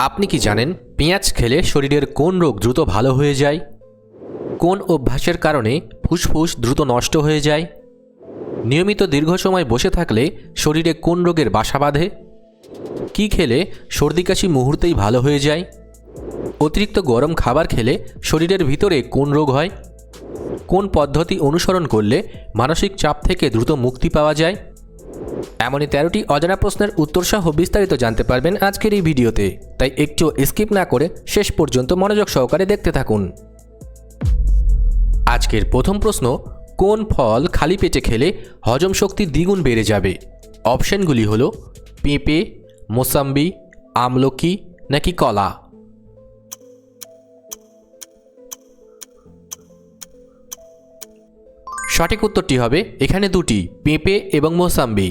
আপনি কি জানেন পেঁয়াজ খেলে শরীরের কোন রোগ দ্রুত ভালো হয়ে যায়? কোন অভ্যাসের কারণে ফুসফুস দ্রুত নষ্ট হয়ে যায়? নিয়মিত দীর্ঘ সময় বসে থাকলে শরীরে কোন রোগের বাসা বাঁধে? কী খেলে সর্দি কাশি মুহূর্তেই ভালো হয়ে যায়? অতিরিক্ত গরম খাবার খেলে শরীরের ভিতরে কোন রোগ হয়? কোন পদ্ধতি অনুসরণ করলে মানসিক চাপ থেকে দ্রুত মুক্তি পাওয়া যায়? এমনই তেরোটি অজানা প্রশ্নের উত্তরসহ বিস্তারিত জানতে পারবেন আজকের এই ভিডিওতে। তাই একটু স্কিপ না করে শেষ পর্যন্ত মনোযোগ সহকারে দেখতে থাকুন। আজকের প্রথম প্রশ্ন, কোন ফল খালি পেটে খেলে হজম শক্তি দ্বিগুণ বেড়ে যাবে? অপশনগুলি হলো, পেঁপে, মোসাম্বি, আমলকি নাকি কলা? সঠিক উত্তরটি হবে এখানে দুটি, পেঁপে এবং মোসাম্বি।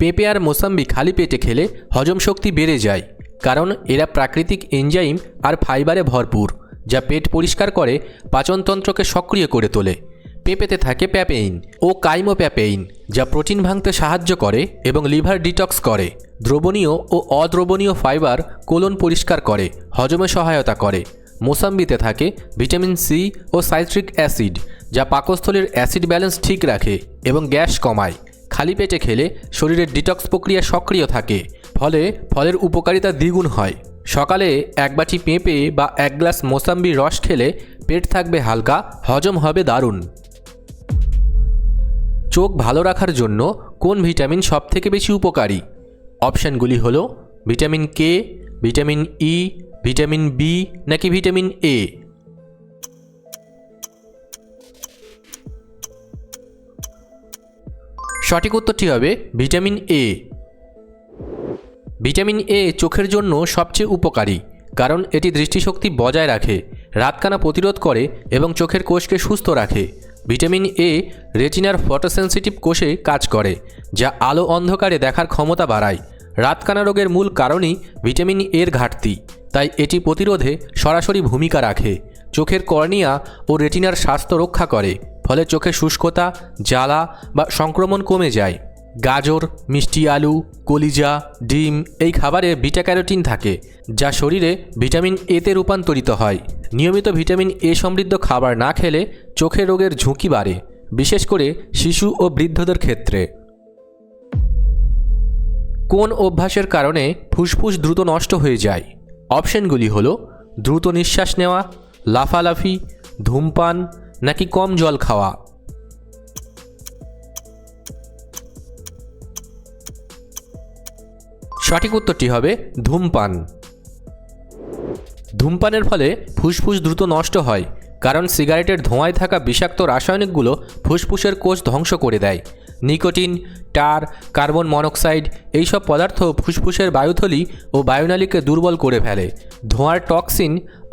পেঁপে আর মোসাম্বি খালি পেটে খেলে হজম শক্তি বেড়ে যায়, কারণ এরা প্রাকৃতিক এনজাইম আর ফাইবারে ভরপুর, যা পেট পরিষ্কার করে পাচনতন্ত্রকে সক্রিয় করে তোলে। পেঁপেতে থাকে প্যাপেইন ও কাইমোপ্যাপেইন, যা প্রোটিন ভাঙতে সাহায্য করে এবং লিভার ডিটক্স করে, দ্রবণীয় ও অদ্রবণীয় ফাইবার কোলন পরিষ্কার করে, হজমে সহায়তা করে। মোসাম্বিতে থাকে ভিটামিন সি ও সাইট্রিক অ্যাসিড, যা পাকস্থলীর অ্যাসিড ব্যালেন্স ঠিক রাখে এবং গ্যাস কমায়। খালি পেটে খেলে শরীরের ডিটক্স প্রক্রিয়া সক্রিয় থাকে, ফলে ফলের উপকারিতা দ্বিগুণ হয়। সকালে এক বাটি পেঁপে বা এক গ্লাস মোসাম্বি রস খেলে পেট থাকবে হালকা, হজম হবে দারুণ। চোখ ভালো রাখার জন্য কোন ভিটামিন সবথেকে বেশি উপকারী? অপশানগুলি হল vitamin K, vitamin E, vitamin B নাকি ভিটামিন এ? সঠিক উত্তরটি হবে ভিটামিন এ। ভিটামিন এ চোখের জন্য সবচেয়ে উপকারী, কারণ এটি দৃষ্টিশক্তি বজায় রাখে, রাতকানা প্রতিরোধ করে এবং চোখের কোষকে সুস্থ রাখে। ভিটামিন এ রেটিনার ফটোসেন্সিটিভ কোষে কাজ করে, যা আলো অন্ধকারে দেখার ক্ষমতা বাড়ায়। রাতকানা রোগের মূল কারণই ভিটামিন এর ঘাটতি, তাই এটি প্রতিরোধে সরাসরি ভূমিকা রাখে, চোখের কর্নিয়া ও রেটিনার স্বাস্থ্য রক্ষা করে। ফলে চোখে শুষ্কতা, জ্বালা বা সংক্রমণ কমে যায়। গাজর, মিষ্টি আলু, কলিজা, ডিম এই খাবারে বিটা ক্যারোটিন থাকে, যা শরীরে ভিটামিন এতে রূপান্তরিত হয়। নিয়মিত ভিটামিন এ সমৃদ্ধ খাবার না খেলে চোখের রোগের ঝুঁকি বাড়ে, বিশেষ করে শিশু ও বৃদ্ধদের ক্ষেত্রে। কোন অভ্যাসের কারণে ফুসফুস দ্রুত নষ্ট হয়ে যায়? অপশনগুলি হলো, দ্রুত নিঃশ্বাস নেওয়া, লাফালাফি, ধূমপান নাকি কম জল খাওয়া? সঠিক উত্তরটি হবে ধূমপান। ধূমপানের ফলে ফুসফুস দ্রুত নষ্ট হয়, কারণ সিগারেটের ধোঁয়ায় থাকা বিষাক্ত রাসায়নিকগুলো ফুসফুসের কোষ ধ্বংস করে দেয়। নিকোটিন, টার, কার্বন মনোক্সাইড এইসব পদার্থ ফুসফুসের বায়ুথলি ও বায়ুনালীকে দুর্বল করে ফেলে। ধোঁয়ার টক্সিন,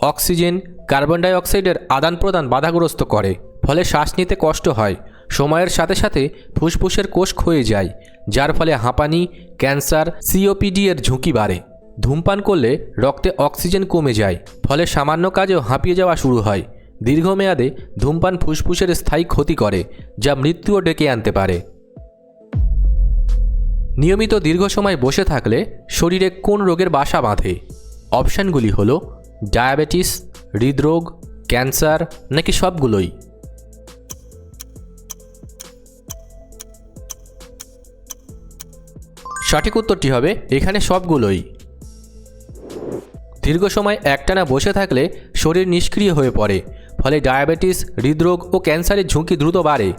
অক্সিজেন কার্বন ডাই অক্সাইডের আদান প্রদান বাধাগ্রস্ত করে, ফলে শ্বাস নিতে কষ্ট হয়। সময়ের সাথে সাথে ফুসফুসের কোষ ক্ষয়ে যায়, যার ফলে হাঁপানি, ক্যান্সার, সিওপিডি এর ঝুঁকি বাড়ে। ধূমপান করলে রক্তে অক্সিজেন কমে যায়, ফলে সামান্য কাজেও হাঁপিয়ে যাওয়া শুরু হয়। দীর্ঘমেয়াদে ধূমপান ফুসফুসের স্থায়ী ক্ষতি করে, যা মৃত্যুও ডেকে আনতে পারে। নিয়মিত দীর্ঘ সময় বসে থাকলে শরীরে কোন রোগের বাসা বাঁধে? অপশানগুলি হল ডায়াবেটিস হৃদরোগ, ক্যান্সার নাকি সবগুলোই? সঠিক উত্তরটি হবে, এখানে সবগুলোই। দীর্ঘ সময় একটানা বসে থাকলে শরীর নিষ্ক্রিয় হয়ে পড়ে, ফলে ডায়াবেটিস, হৃদরোগ ও ক্যান্সারের ঝুঁকি দ্রুত বাড়ে।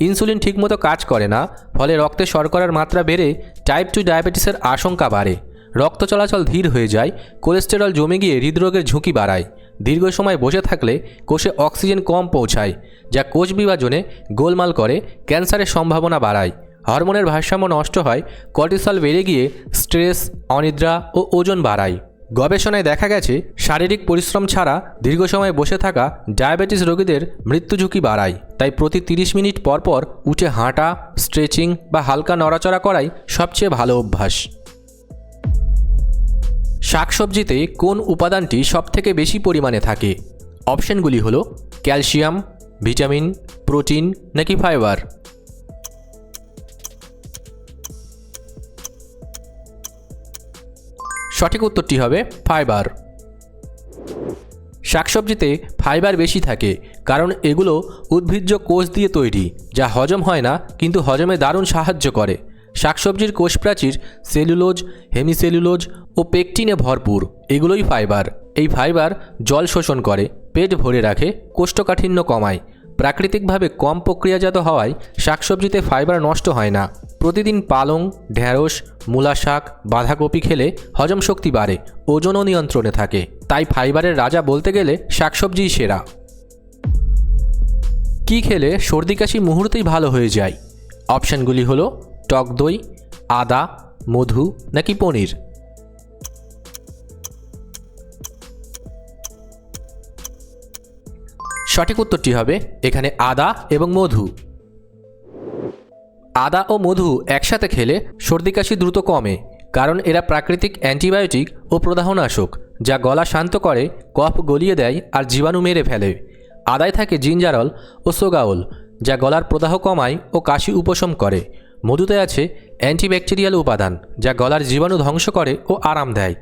ইনসুলিন ঠিকমতো কাজ করে না, ফলে রক্তে শর্করার মাত্রা বেড়ে টাইপ টু ডায়াবেটিসের আশঙ্কা বাড়ে। রক্ত চলাচল ধীর হয়ে যায়, কোলেস্টেরল জমে গিয়ে হৃদরোগের ঝুঁকি বাড়ায়। দীর্ঘ সময় বসে থাকলে কোষে অক্সিজেন কম পৌঁছায়, যা কোষ বিভাজনে গোলমাল করে, ক্যান্সারের সম্ভাবনা বাড়ায়। হরমোনের ভারসাম্য নষ্ট হয়, কর্টিসল বেড়ে গিয়ে স্ট্রেস, অনিদ্রা ও ওজন বাড়ায়। গবেষণায় দেখা গেছে, শারীরিক পরিশ্রম ছাড়া দীর্ঘ সময় বসে থাকা ডায়াবেটিস রোগীদের মৃত্যু ঝুঁকি বাড়ায়। তাই প্রতি তিরিশ মিনিট পর পর উঠে হাঁটা, স্ট্রেচিং বা হালকা নড়াচড়া করাই সবচেয়ে ভালো অভ্যাস। শাকসবজিতে কোন উপাদানটি সবথেকে বেশি পরিমাণে থাকে? অপশনগুলি হলো ক্যালসিয়াম, ভিটামিন, প্রোটিন নাকি ফাইবার? সঠিক উত্তরটি হবে ফাইবার। শাকসবজিতে ফাইবার বেশি থাকে কারণ এগুলো উদ্ভিজ্জ কোষ দিয়ে তৈরি, যা হজম হয় না, কিন্তু হজমে দারুণ সাহায্য করে। শাকসবজির কোষ প্রাচীর সেলুলোজ, হেমিসেলুলোজ ও পেকটিনে ভরপুর। এগুলোই ফাইবার। এই ফাইবার জল শোষণ করে, পেট ভরে রাখে, কোষ্ঠকাঠিন্য কমায়। প্রাকৃতিকভাবে কম প্রক্রিয়াজাত হওয়ায় শাকসবজিতে ফাইবার নষ্ট হয় না। প্রতিদিন পালং ঢ্যাঁড়স মূলা শাক বাঁধাকপি খেলে হজম শক্তি বাড়ে, ওজনও নিয়ন্ত্রণে থাকে। তাই ফাইবারের রাজা বলতে গেলে শাকসবজিই সেরা। কী খেলে সর্দি কাশি মুহূর্তেই ভালো হয়ে যায়? অপশানগুলি হলো টক দই, আদা, মধু নাকি পনির? সঠিক উত্তরটি হবে এখানে আদা এবং মধু। আদা ও মধু একসাথে খেলে সর্দি কাশি দ্রুত কমে, কারণ এরা প্রাকৃতিক অ্যান্টিবায়োটিক ও প্রদাহনাশক, যা গলা শান্ত করে, কফ গলিয়ে দেয় আর জীবাণু মেরে ফেলে। আদায় থাকে জিঞ্জারল ও সোগাওল, যা গলার প্রদাহ কমায় ও কাশি উপশম করে। মধুতে আছে অ্যান্টিব্যাকটেরিয়াল উপাদান, যা গলার জীবাণু ধ্বংস করে ও আরাম দেয়।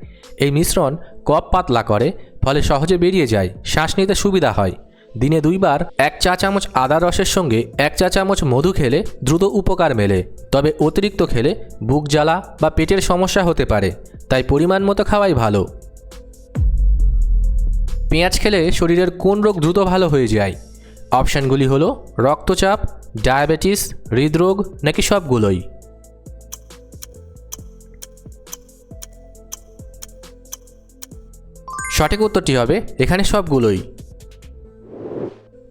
এই মিশ্রণ কফ পাতলা করে, ফলে সহজে বেরিয়ে যায়, শ্বাস নিতে সুবিধা হয়। দিনে দুইবার এক চা চামচ আদা রসের সঙ্গে এক চা চামচ মধু খেলে দ্রুত উপকার মেলে, তবে অতিরিক্ত খেলে বুক জ্বালা বা পেটের সমস্যা হতে পারে, তাই পরিমাণ মতো খাওয়াই ভালো। পেঁয়াজ খেলে শরীরের কোন রোগ দ্রুত ভালো হয়ে যায়? অপশানগুলি হলো রক্তচাপ, ডায়াবেটিস, হৃদরোগ নাকি সবগুলোই? সঠিক উত্তরটি হবে এখানে সবগুলোই।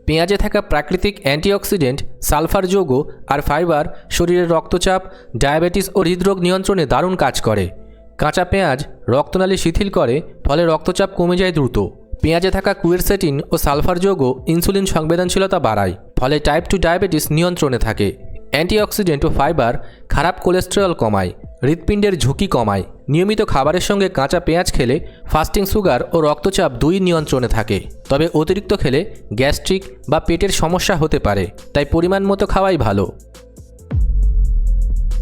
পেঁয়াজে থাকা প্রাকৃতিক অ্যান্টিঅক্সিডেন্ট, সালফার যৌগ আর ফাইবার শরীরের রক্তচাপ, ডায়াবেটিস ও হৃদরোগ নিয়ন্ত্রণে দারুণ কাজ করে। কাঁচা পেঁয়াজ রক্তনালী শিথিল করে, ফলে রক্তচাপ কমে যায় দ্রুত। পেঁয়াজে থাকা কুয়েরসেটিন ও সালফার যৌগ ইনসুলিন সংবেদনশীলতা বাড়ায়, ফলে টাইপ টু ডায়াবেটিস নিয়ন্ত্রণে থাকে। অ্যান্টিঅক্সিডেন্ট ও ফাইবার খারাপ কোলেস্টেরল কমায়, হৃৎপিণ্ডের ঝুঁকি কমায়। নিয়মিত খাবারের সঙ্গে কাঁচা পেঁয়াজ খেলে ফাস্টিং সুগার ও রক্তচাপ দুই নিয়ন্ত্রণে থাকে। তবে অতিরিক্ত খেলে গ্যাস্ট্রিক বা পেটের সমস্যা হতে পারে, তাই পরিমাণ মতো খাওয়াই ভালো।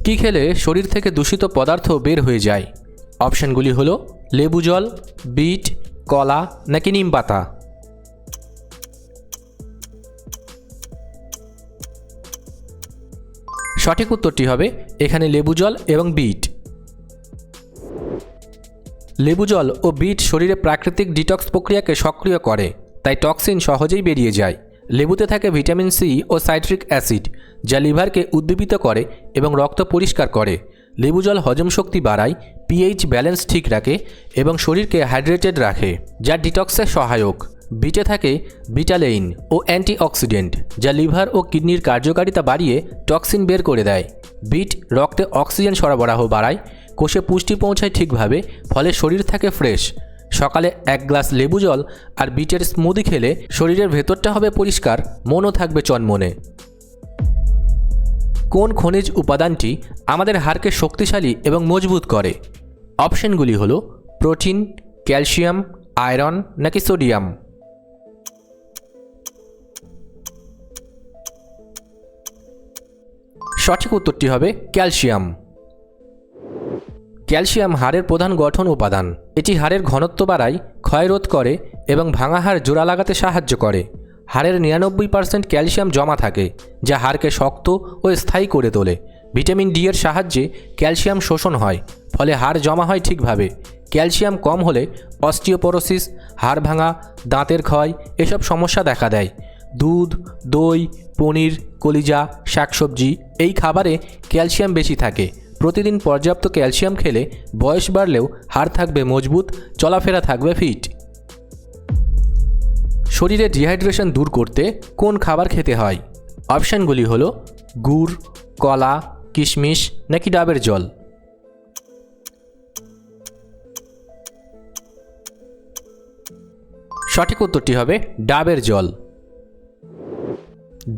কী খেলে শরীর থেকে দূষিত পদার্থ বের হয়ে যায়? অপশানগুলি হলো লেবু জল, বিট কলা নাকি নিম পাতা? সঠিক উত্তরটি হবে এখানে লেবু জল এবং বিট। লেবু জল ও বিট শরীরে প্রাকৃতিক ডিটক্স প্রক্রিয়াকে সক্রিয় করে, তাই টক্সিন সহজেই বেরিয়ে যায়। লেবুতে থাকে ভিটামিন সি ও সাইট্রিক অ্যাসিড, যা লিভারকে উদ্দীপিত করে এবং রক্ত পরিষ্কার করে। লেবু জল হজম শক্তি বাড়ায় পিএইচ ব্যালেন্স ঠিক রাখে এবং শরীরকে হাইড্রেটেড রাখে, যা ডিটক্সে সহায়ক। বিটে থাকে বিটালেইন ও অ্যান্টিঅক্সিডেন্ট, যা লিভার ও কিডনির কার্যকারিতা বাড়িয়ে টক্সিন বের করে দেয়। বিট রক্তে অক্সিজেন সরবরাহ বাড়ায়, কোষে পুষ্টি পৌঁছায় ঠিকভাবে, ফলে শরীর থাকে ফ্রেশ সকালে এক গ্লাস লেবু জল আর বিটের স্মুদি খেলে শরীরের ভেতরটা হবে পরিষ্কার, মনও থাকবে চনমনে। কোন খনিজ উপাদানটি আমাদের হাড়কে শক্তিশালী এবং মজবুত করে? অপশনগুলি হলো প্রোটিন, ক্যালসিয়াম, আয়রন নাকি সোডিয়াম? সঠিক উত্তরটি হবে ক্যালসিয়াম। ক্যালসিয়াম হাড়ের প্রধান গঠন উপাদান। এটি হাড়ের ঘনত্ব বাড়ায়, ক্ষয়রোধ করে এবং ভাঙা হাড় জোড়া লাগাতে সাহায্য করে। হাড়ের নিরানব্বই পার্সেন্ট ক্যালসিয়াম জমা থাকে, যা হাড়কে শক্ত ও স্থায়ী করে তোলে। ভিটামিন ডি এর সাহায্যে ক্যালসিয়াম শোষণ হয়, ফলে হাড় জমা হয় ঠিকভাবে। ক্যালসিয়াম কম হলে অস্টিওপোরোসিস, হাড় ভাঙা, দাঁতের ক্ষয় এসব সমস্যা দেখা দেয়। দুধ, দই, পনির, কলিজা, শাকসবজি এই খাবারে ক্যালসিয়াম বেশি থাকে। প্রতিদিন পর্যাপ্ত ক্যালসিয়াম খেলে বয়স বাড়লেও হাড় থাকবে মজবুত, চলাফেরা থাকবে ফিট। শরীরে ডিহাইড্রেশন দূর করতে কোন খাবার খেতে হয়? অপশানগুলি হলো গুড়, কলা কিশমিশ নাকি ডাবের জল? সঠিক উত্তরটি হবে ডাবের জল।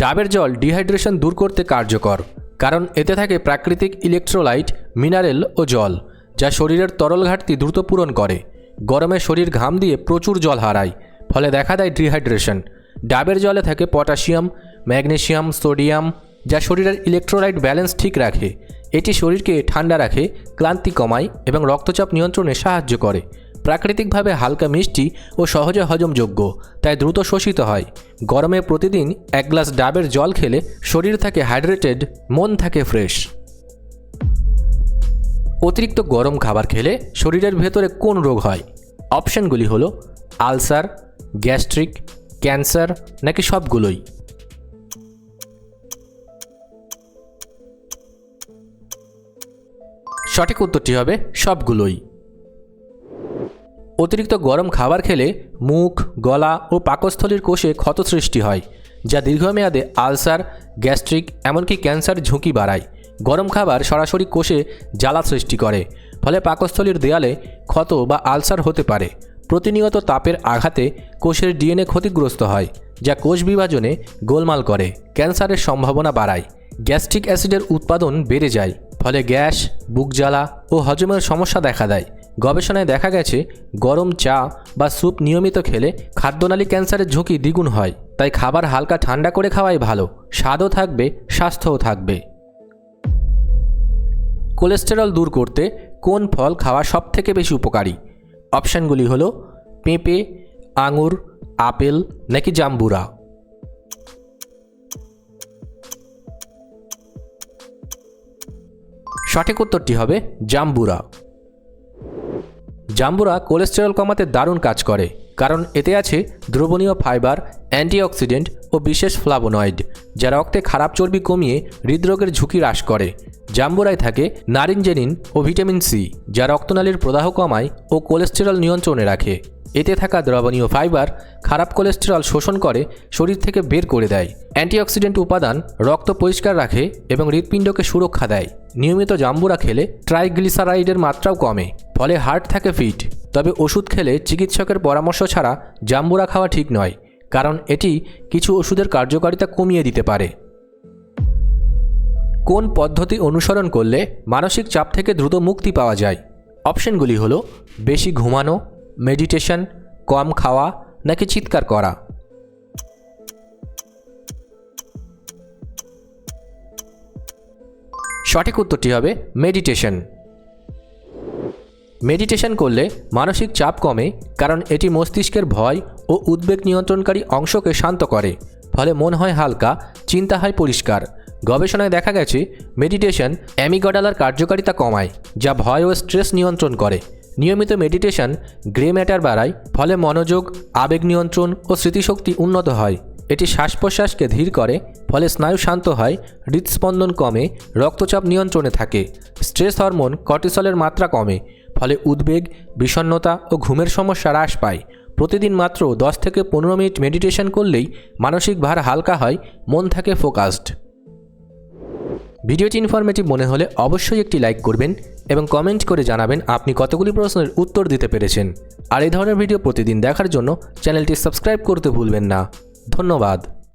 ডাবের জল ডিহাইড্রেশন দূর করতে কার্যকর, কারণ এতে থাকে প্রাকৃতিক ইলেকট্রোলাইট, মিনারেল ও জল, যা শরীরের তরল ঘাটতি দ্রুত পূরণ করে। গরমে শরীর ঘাম দিয়ে প্রচুর জল হারায়, ফলে দেখা দেয় ডিহাইড্রেশন। ডাবের জলে থাকে পটাশিয়াম, ম্যাগনেশিয়াম, সোডিয়াম যা শরীরের ইলেকট্রোলাইট ব্যালেন্স ঠিক রাখে। এটি শরীরকে ঠান্ডা রাখে, ক্লান্তি কমায় এবং রক্তচাপ নিয়ন্ত্রণে সাহায্য করে। প্রাকৃতিকভাবে হালকা মিষ্টি ও সহজে হজমযোগ্য, তাই দ্রুত শোষিত হয়। গরমে প্রতিদিন এক গ্লাস ডাবের জল খেলে শরীর থাকে হাইড্রেটেড মন থাকে ফ্রেশ অতিরিক্ত গরম খাবার খেলে শরীরের ভেতরে কোন রোগ হয়? অপশানগুলি হলো আলসার, গ্যাস্ট্রিক, ক্যান্সার নাকি সবগুলোই? সঠিক উত্তরটি হবে সবগুলোই। অতিরিক্ত গরম খাবার খেলে মুখ, গলা ও পাকস্থলীর কোষে ক্ষত সৃষ্টি হয়, যা দীর্ঘমেয়াদে আলসার, গ্যাস্ট্রিক এমনকি ক্যান্সার ঝুঁকি বাড়ায়। গরম খাবার সরাসরি কোষে জ্বালা সৃষ্টি করে, ফলে পাকস্থলীর দেয়ালে ক্ষত বা আলসার হতে পারে। প্রতিনিয়ত তাপের আঘাতে কোষের ডিএনএ ক্ষতিগ্রস্ত হয়, যা কোষ বিভাজনে গোলমাল করে, ক্যান্সারের সম্ভাবনা বাড়ায়। গ্যাস্ট্রিক অ্যাসিডের উৎপাদন বেড়ে যায়, ফলে গ্যাস, বুক জ্বালা ও হজমের সমস্যা দেখা দেয়। গবেষণায় দেখা গেছে, গরম চা বা স্যুপ নিয়মিত খেলে খাদ্যনালী ক্যান্সারের ঝুঁকি দ্বিগুণ হয়, তাই খাবার হালকা ঠান্ডা করে খাওয়াই ভালো, স্বাদও থাকবে, স্বাস্থ্যও থাকবে। কোলেস্টেরল দূর করতে কোন ফল খাওয়া সবথেকে বেশি উপকারী? অপশানগুলি হলো পেঁপে, আঙুর, আপেল নাকি জাম্বুরা। সঠিক উত্তরটি হবে জাম্বুরা। জাম্বুরা কোলেস্টেরল কমাতে দারুণ কাজ করে, কারণ এতে আছে দ্রবণীয় ফাইবার, অ্যান্টিঅক্সিডেন্ট ও বিশেষ ফ্লাভোনয়েড যা রক্তে খারাপ চর্বি কমিয়ে হৃদরোগের ঝুঁকি হ্রাস করে। জাম্বুরায় থাকে নারিনজেনিন ও ভিটামিন সি, যা রক্তনালীর প্রদাহ কমায় ও কোলেস্টেরল নিয়ন্ত্রণে রাখে। এতে থাকা দ্রবণীয় ফাইবার খারাপ কোলেস্টেরল শোষণ করে, শরীর থেকে বের করে দেয়। অ্যান্টিঅক্সিডেন্ট উপাদান রক্ত পরিষ্কার রাখে এবং হৃৎপিণ্ডকে সুরক্ষা দেয়। নিয়মিত জাম্বুরা খেলে ট্রাইগ্লিসারাইডের মাত্রাও কমে, ফলে হার্ট থাকে ফিট। তবে ওষুধ খেলে চিকিৎসকের পরামর্শ ছাড়া জাম্বুরা খাওয়া ঠিক নয়, কারণ এটি কিছু ওষুধের কার্যকারিতা কমিয়ে দিতে পারে। কোন পদ্ধতি অনুসরণ করলে মানসিক চাপ থেকে দ্রুত মুক্তি পাওয়া যায়? অপশনগুলি হলো, বেশি ঘুমানো মেডিটেশন কম খাওয়া নাকি চিৎকার করা? সঠিক উত্তরটি হবে মেডিটেশন মেডিটেশন করলে মানসিক চাপ কমে কারণ এটি মস্তিষ্কের ভয় ও উদ্বেগ নিয়ন্ত্রণকারী অংশকে শান্ত করে। ফলে মন হয় হালকা, চিন্তা হয় পরিষ্কার। গবেষণায় দেখা গেছে মেডিটেশন অ্যামিগডালার কার্যকারিতা কমায়, যা ভয় ও স্ট্রেস নিয়ন্ত্রণ করে। নিয়মিত মেডিটেশন গ্রে ম্যাটার বাড়ায়, ফলে মনোযোগ, আবেগ নিয়ন্ত্রণ ও স্মৃতিশক্তি উন্নত হয়। এটি শ্বাস প্রশ্বাসকে ধীর করে, ফলে স্নায়ু শান্ত হয়, হৃদস্পন্দন কমে, রক্তচাপ নিয়ন্ত্রণে থাকে। স্ট্রেস হরমোন কর্টিসলের মাত্রা কমে, ফলে উদ্বেগ, বিষণ্ণতা ও ঘুমের সমস্যা হ্রাস পায়। প্রতিদিন মাত্র দশ থেকে পনেরো মিনিট মেডিটেশন করলেই মানসিক ভার হালকা হয়, মন থাকে ফোকাসড ভিডিওটি ইনফরমেটিভ মনে হলে অবশ্যই একটি লাইক করবেন এবং কমেন্ট করে জানাবেন আপনি কতগুলি প্রশ্নের উত্তর দিতে পেরেছেন। আর এই ধরনের ভিডিও প্রতিদিন দেখার জন্য চ্যানেলটি সাবস্ক্রাইব করতে ভুলবেন না। ধন্যবাদ।